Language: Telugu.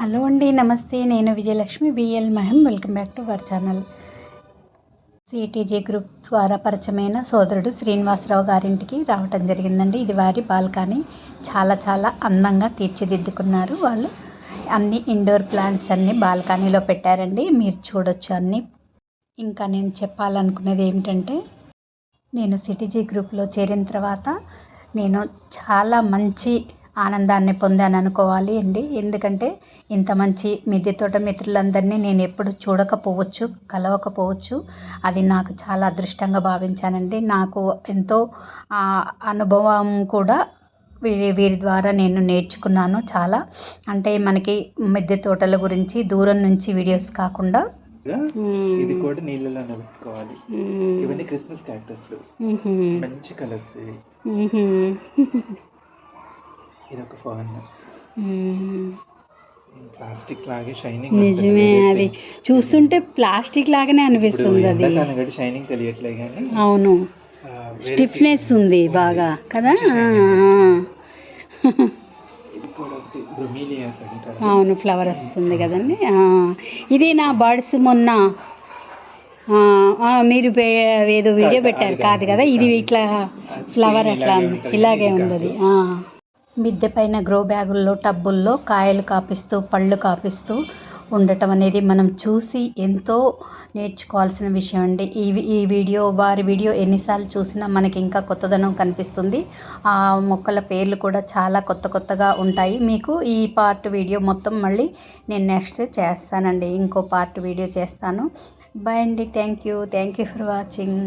హలో అండి నమస్తే. నేను విజయలక్ష్మి బిఎల్ మహిం welcome back to our channel CTG group ద్వారా పరిచయమైన సోదరుడు శ్రీనివాసరావు గారింటికి రావటం జరిగిందండి. ఇది వారి బాల్కనీ. చాలా చాలా అందంగా తీర్చిదిద్దుకున్నారు వాళ్ళు. అన్ని ఇండోర్ ప్లాంట్స్ అన్నీ బాల్కనీలో పెట్టారండి. మీరు చూడొచ్చు అన్ని. ఇంకా నేను చెప్పాలనుకునేది ఏమిటంటే నేను సిటీజీ గ్రూప్లో చేరిన తర్వాత నేను చాలా మంచి ఆనందాన్ని పొందాను అనుకోవాలి అండి. ఎందుకంటే ఇంత మంచి మిద్దె తోట మిత్రులందరినీ నేను ఎప్పుడు చూడకపోవచ్చు కలవకపోవచ్చు. అది నాకు చాలా అదృష్టంగా భావించానండి. నాకు ఎంతో అనుభవం కూడా వీరి వీరి ద్వారా నేను నేర్చుకున్నాను చాలా. అంటే మనకి మిద్దె తోటల గురించి దూరం నుంచి వీడియోస్ కాకుండా ఇది కూడా నీళ్ళలో నిలుపుకోవాలి. ఇవన్నీ క్రిస్మస్ క్యాక్టస్ మంచి కలర్స్ ఇవి. ఇది ఒక ఫాన్ ప్లాస్టిక్ లాగే షైనింగ్ నిజమే అది. చూస్తుంటే ప్లాస్టిక్ లాగానే అనిపిస్తుంది అది. షైనింగ్ తెలియట్లే కానీ అవును. స్టిఫ్నెస్ ఉంది బాగా కదా? అవును ఫ్లవర్ వస్తుంది కదండి. ఇది నా బర్డ్స్ మొన్న మీరు ఏదో వీడియో పెట్టారు. కాదు కదా ఇది ఇట్లా ఫ్లవర్ అట్లా ఉంది. ఇలాగే ఉంది. మిద్దె పైన గ్రో బ్యాగుల్లో టబ్బుల్లో కాయలు కాపిస్తూ పళ్ళు కాపిస్తూ ఉండటం అనేది మనం చూసి ఎంతో నేర్చుకోవాల్సిన విషయం అండి. ఈ ఈ వీడియో వారి వీడియో ఎన్నిసార్లు చూసినా మనకి ఇంకా కొత్తదనం కనిపిస్తుంది. ఆ మొక్కల పేర్లు కూడా చాలా కొత్త కొత్తగా ఉంటాయి. మీకు ఈ పార్ట్ వీడియో మొత్తం మళ్ళీ నేను నెక్స్ట్ చేస్తానండి. ఇంకో పార్ట్ వీడియో చేస్తాను. బాయ్ అండి. Thank you. Thank you for watching.